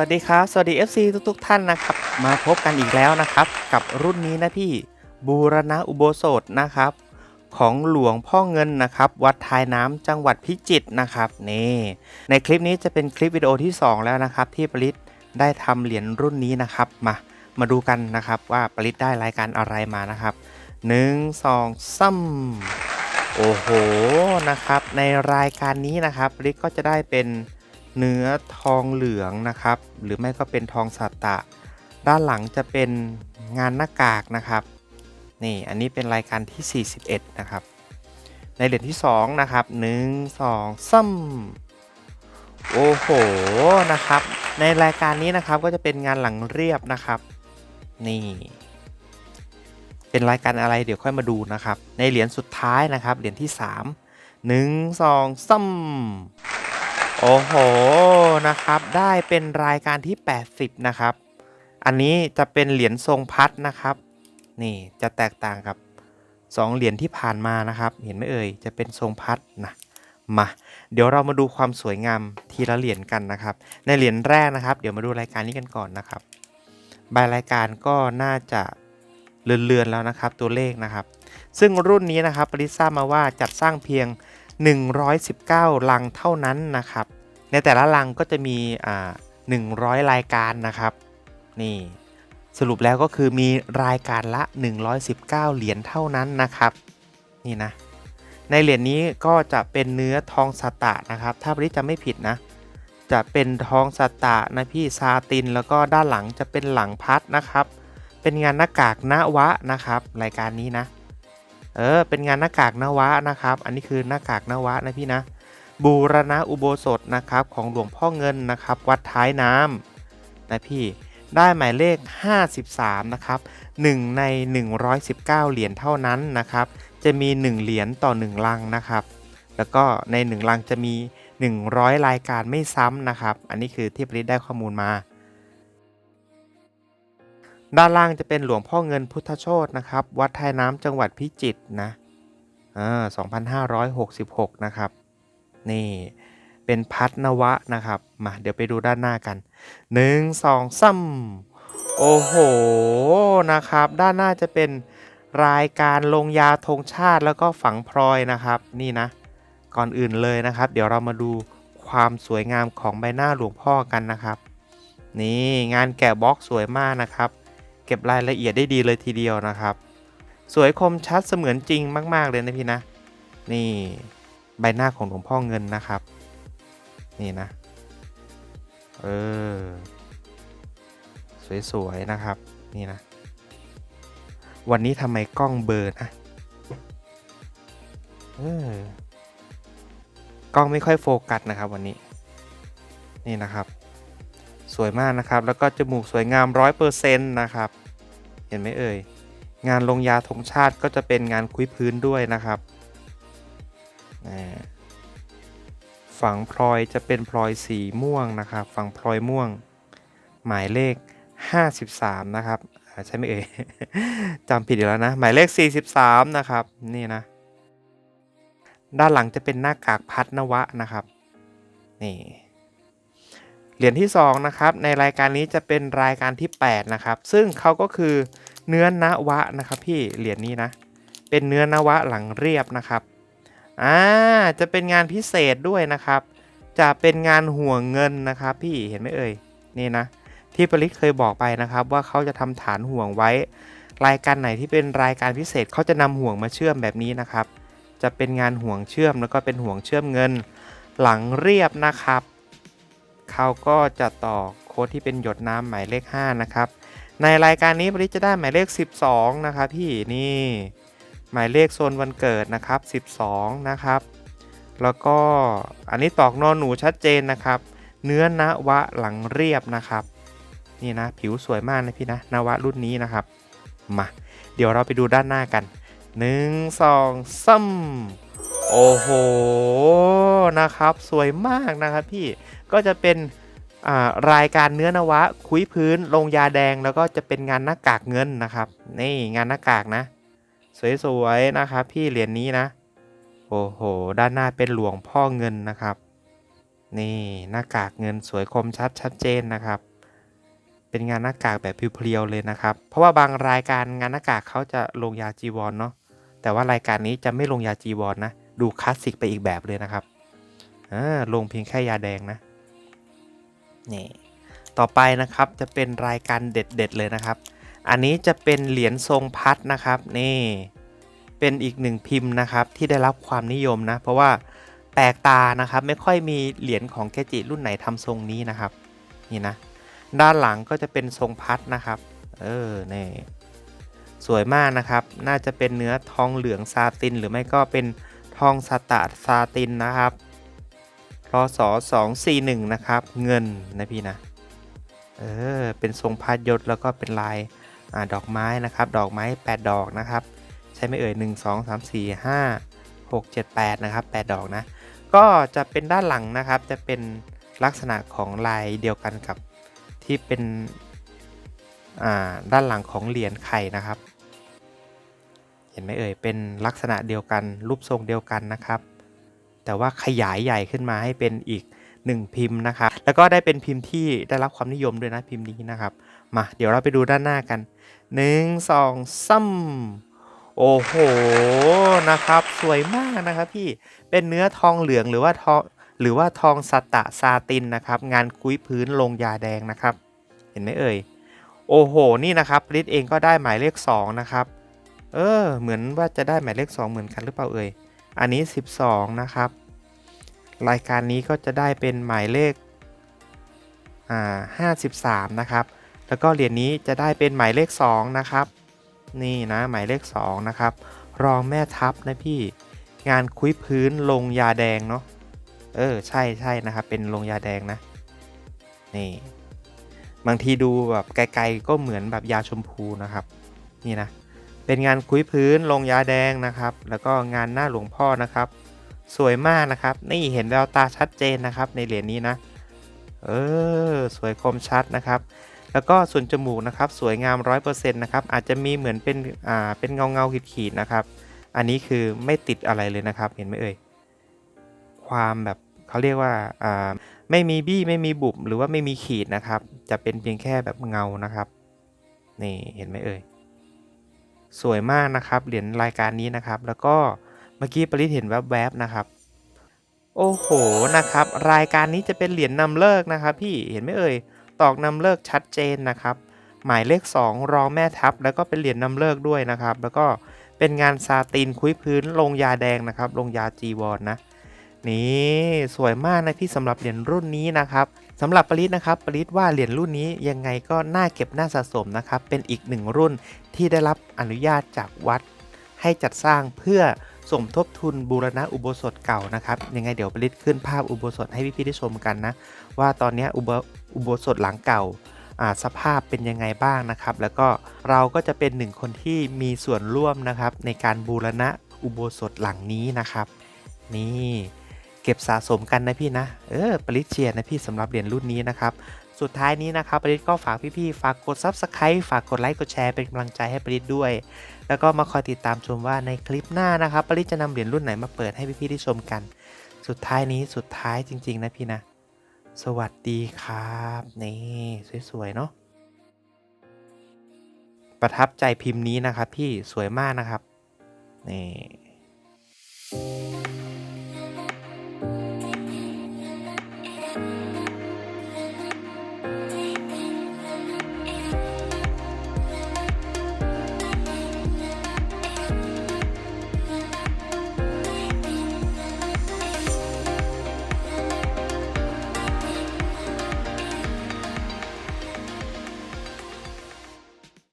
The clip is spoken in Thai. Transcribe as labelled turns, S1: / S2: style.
S1: วัสดีครับ สวัสดี FC ทุกๆ ท่านนะครับ มาพบกันอีกแล้วนะครับ กับรุ่นนี้นะพี่บูรณะอุโบสถนะครับ ของหลวงพ่อเงินนะครับ วัดทายน้ำจังหวัดพิจิตรนะครับนี่ในคลิปนี้จะเป็นคลิปวิดีโอที่ 2 แล้วนะครับ ที่ปริศได้ทำเหรียญรุ่นนี้นะครับ มามาดูกันนะครับว่าปริศได้รายการอะไรมานะครับ1 2ซ้ำโอ้โหนะครับ ในรายการนี้นะครับปริศก็จะได้เป็น เนื้อทองเหลืองนะครับ หรือไม่ก็เป็นทองสัตตะ ด้านหลังจะเป็นงานหน้ากากนะครับ นี่อันนี้เป็นรายการที่ 41 นะครับ ในเหรียญที่ 2 นะครับ 1 2ซ้ำโอ้โหนะครับ ในรายการนี้นะครับก็จะเป็นงานหลังเรียบนะครับ นี่ เป็นรายการอะไรเดี๋ยวค่อยมาดูนะครับ ในเหรียญสุดท้ายนะครับเหรียญที่ 3 1 2ซ้ำ โอ้โหนะครับ ได้เป็นรายการที่ 80 นะครับ อันนี้จะเป็นเหรียญทรงพัดนะครับ นี่จะแตกต่างกับ 2 เหรียญที่ผ่านมานะครับ เห็นไหมเอ่ยจะเป็นทรงพัดนะมาเดี๋ยวเรามาดูความสวยงามทีละเหรียญกันนะครับ ในเหรียญแรกนะครับ เดี๋ยวมาดูรายการนี้กันก่อนนะครับใบรายการก็น่าจะเลือนๆแล้วนะครับ ตัวเลขนะครับ ซึ่งรุ่นนี้นะครับปริซ่าบมาว่าจัดสร้างเพียง 119 ลังเท่านั้นนะครับ ในแต่ละลังก็จะมีอ่า100 รายการนะครับ นี่สรุปแล้วก็คือมีรายการละ 119 เหรียญเท่านั้นนะครับ นี่นะ ในเหรียญนี้ก็จะเป็นเนื้อทองสตะนะครับ ถ้าบริจะไม่ผิดนะ จะเป็นทองสตะนะพี่ซาตินแล้วก็ด้านหลังจะเป็นหลังพัดนะครับ เป็นงานหน้ากากนวะนะครับ รายการนี้นะ เออเป็นงานหน้ากากนวะนะครับ อันนี้คือหน้ากากนวะนะพี่นะ บูรณะอุโบสถนะครับของหลวงพ่อเงินนะครับ วัดท้ายน้ำนะพี่ได้หมายเลข 53 นะครับ 1 ใน 119 เหรียญเท่านั้นนะครับ จะมี 1 เหรียญต่อ 1 ลังนะครับ แล้วก็ใน 1 ลังจะมี 100 รายการไม่ซ้ำนะครับ อันนี้คือที่ปริศได้ข้อมูลมา ด้านล่างจะเป็นหลวงพ่อเงินพุทธโชตนะครับ วัดท้ายน้ำจังหวัดพิจิตรนะอ่า2566 นะครับ นี่เป็นพัดนวะนะครับ มาเดี๋ยวไปดูด้านหน้ากัน 1 2ซ้ำโอ้โห นะครับ ด้านหน้าจะเป็นรายการลงยาธงชาติแล้วก็ฝังพลอยนะครับ นี่นะ ก่อนอื่นเลยนะครับ เดี๋ยวเรามาดูความสวยงามของใบหน้าหลวงพ่อกันนะครับ นี่งานแกะบล็อกสวยมากนะครับ เก็บรายละเอียดได้ดีเลยทีเดียวนะครับ สวยคมชัดเสมือนจริงมากๆเลยนะพี่นะ นี่ใบหน้าของหลวงพ่อเงินนะครับ นี่นะ เออ สวยๆนะครับ นี่นะ วันนี้ทำไมกล้องเบอร์นะเออกล้องไม่ค่อยโฟกัสนะครับวันนี้ นี่นะครับ สวยมากนะครับ แล้วก็จมูกสวยงามร้อยเปอร์เซ็นต์นะครับ เห็นไหมเอ่ย งานลงยาธงชาติก็จะเป็นงานคุยพื้นด้วยนะครับ ฝั่งพลอยจะเป็นพลอยสีม่วงนะครับ ฝั่งพลอยม่วง หมายเลข 53 นะครับใช่ไหมเอ่ยจำผิดอีกแล้วนะ หมายเลข 43 นะครับ นี่นะ ด้านหลังจะเป็นหน้ากากพัดนวะนะครับ นี่ เหรียญที่2นะครับในรายการนี้จะเป็นรายการที่ 8 นะครับ ซึ่งเขาก็คือเนื้อนวะนะครับ พี่เหรียญนี้นะ เป็นเนื้อนวะหลังเรียบนะครับอ่าจะเป็นงานพิเศษด้วยนะครับ จะเป็นงานห่วงเงินนะครับ พี่เห็นไหมเอ่ยนี่นะ ที่ปริศเคยบอกไปนะครับ ว่าเขาจะทำฐานห่วงไว้ รายการไหนที่เป็นรายการพิเศษเขาจะนำห่วงมาเชื่อมแบบนี้นะครับ จะเป็นงานห่วงเชื่อมแล้วก็เป็นห่วงเชื่อมเงิน หลังเรียบนะครับ เขาก็จะต่อโค้ดที่เป็นหยดน้ำหมายเลข 5 นะครับ ในรายการนี้ปริจะได้หมายเลข 12 นะครับพี่นี่หมายเลขโซนวันเกิดนะครับ 12 นะครับ แล้วก็อันนี้ตอกนอนหนูชัดเจนนะครับ เนื้อนวะหลังเรียบนะครับ นี่นะผิวสวยมากนะพี่นะนวะรุ่นนี้นะครับมาเดี๋ยวเราไปดูด้านหน้ากัน 1 2ซ้ำ โอ้โห นะครับ สวยมากนะครับพี่ ก็จะเป็นรายการเนื้อนวะ คุยพื้น ลงยาแดง แล้วก็จะเป็นงานหน้ากากเงินนะครับ นี่งานหน้ากากนะ สวยๆ นะครับพี่เหรียญนี้นะ โอ้โห ด้านหน้าเป็นหลวงพ่อเงินนะครับ นี่หน้ากากเงินสวยคมชัดชัดเจนนะครับ เป็นงานหน้ากากแบบเพียวๆเลยนะครับ เพราะว่าบางรายการงานหน้ากากเขาจะลงยาจีวรเนาะ แต่ว่ารายการนี้จะไม่ลงยาจีวรนะ ดูคลาสสิกไปอีกแบบเลยนะครับอ่าลงเพียงแค่ยาแดงนะนี่ต่อไปนะครับจะเป็นรายการเด็ดๆเลยนะครับ อันนี้จะเป็นเหรียญทรงพัดนะครับนี่เป็นอีกหนึ่งพิมพ์นะครับที่ได้รับความนิยมนะ เพราะว่าแปลกตานะครับไม่ค่อยมีเหรียญของเกจิรุ่นไหนทำทรงนี้นะครับนี่นะด้านหลังก็จะเป็นทรงพัดนะครับเออนี่สวยมากนะครับ น่าจะเป็นเนื้อทองเหลืองซาติน หรือไม่ก็เป็น ทองสตาร์ซาตินนะครับพศ241 นะครับ เงินนะพี่นะ เออ เป็นทรงพัดยศแล้วก็เป็นลายอาดอกไม้นะครับ ดอกไม้ 8 ดอกนะครับ ใช่ไหมเอ่ย 1 2 3 4 5 6 7 8 นะครับ 8 ดอกนะ ก็จะเป็นด้านหลังนะครับ จะเป็นลักษณะของลายเดียวกันกับที่เป็นด้านหลังของเหรียญไข่นะครับ เห็นไหมเอ่ยเป็นลักษณะเดียวกันรูปทรงเดียวกันนะครับ แต่ว่าขยายใหญ่ขึ้นมาให้เป็นอีก1พิมพ์นะครับ แล้วก็ได้เป็นพิมพ์ที่ได้รับความนิยมด้วยนะพิมพ์นี้นะครับ มา เดี๋ยวเราไปดูด้านหน้ากัน 1 2 3โอ้โห นะครับ สวยมากนะครับพี่ เป็นเนื้อทองเหลืองหรือว่าทองหรือว่าทองสตะซาตินนะครับ งานกุ้ยพื้นลงยาแดงนะครับ เห็นไหมเอ่ย โอ้โห นี่นะครับริดเองก็ได้หมายเลข2นะครับ เออ เหมือนว่าจะได้หมายเลข 2 เหมือนกันหรือเปล่าเอ่ย อันนี้ 12 นะครับ รายการนี้ก็จะได้เป็นหมายเลขอ่า53 นะครับ แล้วก็เหรียญนี้จะได้เป็นหมายเลข 2 นะครับ นี่นะ หมายเลข 2 นะครับ รองแม่ทัพนะพี่ งานคุ้ยพื้นลงยาแดงเนาะ เออ ใช่ใช่นะครับ เป็นลงยาแดงนะ นี่ บางทีดูแบบไกลๆก็เหมือนแบบยาชมพูนะครับ นี่นะ เป็นงานคุ้ยพื้นลงยาแดงนะครับ แล้วก็งานหน้าหลวงพ่อนะครับ สวยมากนะครับ นี่เห็นแววตาชัดเจนนะครับ ในเหรียญนี้นะ เออ สวยคมชัดนะครับ แล้วก็ส่วนจมูกนะครับ สวยงาม 100%นะครับ อาจจะมีเหมือนเป็น อ่า เป็นเงาเงาๆขีดๆนะครับ อันนี้คือไม่ติดอะไรเลยนะครับ เห็นไหมเอ่ย ความแบบเขาเรียกว่า อ่า ไม่มีบี้ ไม่มีบุบ หรือว่าไม่มีขีดนะครับ จะเป็นเพียงแค่แบบเงานะครับ นี่ เห็นไหมเอ่ย สวยมากนะครับ เหรียญรายการนี้นะครับ แล้วก็เมื่อกี้ปริศเห็นแวบๆนะครับ โอ้โหนะครับ รายการนี้จะเป็นเหรียญนำเลิกนะครับ พี่เห็นไหมเอ่ยตอกนำเลิกชัดเจนนะครับ หมายเลข 2 รองแม่ทัพ แล้วก็เป็นเหรียญนำเลิกด้วยนะครับ แล้วก็เป็นงานซาตินคุ้ยพื้นลงยาแดงนะครับ ลงยาจีวรนนะนี่สวยมากนะพี่สำหรับเหรียญรุ่นนี้นะครับ สำหรับปริศนะครับปริศว่าเหรียญรุ่นนี้ยังไงก็น่าเก็บน่าสะสมนะครับ เป็นอีกหนึ่งรุ่นที่ได้รับอนุญาตจากวัด ให้จัดสร้างเพื่อสมทบทุนบูรณะอุโบสถเก่านะครับ ยังไงเดี๋ยวปริศขึ้นภาพอุโบสถให้พี่ๆได้ชมกันนะ ว่าตอนนี้อุโบอุโบสถหลังเก่าอ่าสภาพเป็นยังไงบ้างนะครับ แล้วก็เราก็จะเป็นหนึ่งคนที่มีส่วนร่วมนะครับ ในการบูรณะอุโบสถหลังนี้นะครับ นี่ เก็บสะสมกันนะพี่นะ เออ ปริศเชียร์นะพี่สำหรับเหรียญรุ่นนี้นะครับ สุดท้ายนี้นะครับ ปริศก็ฝากพี่ๆ ฝากกด Subscribe ฝากกดไลค์ กดแชร์เป็นกำลังใจให้ปริศด้วย แล้วก็มาคอยติดตามชมว่าในคลิปหน้านะครับ ปริศจะนำเหรียญรุ่นไหนมาเปิดให้พี่ๆ ได้ชมกัน สุดท้ายนี้ สุดท้ายจริง ๆ นะพี่นะ สวัสดีครับ นี่สวยๆ เนาะ ประทับใจพิมพ์นี้นะครับพี่ สวยมากนะครับ นี่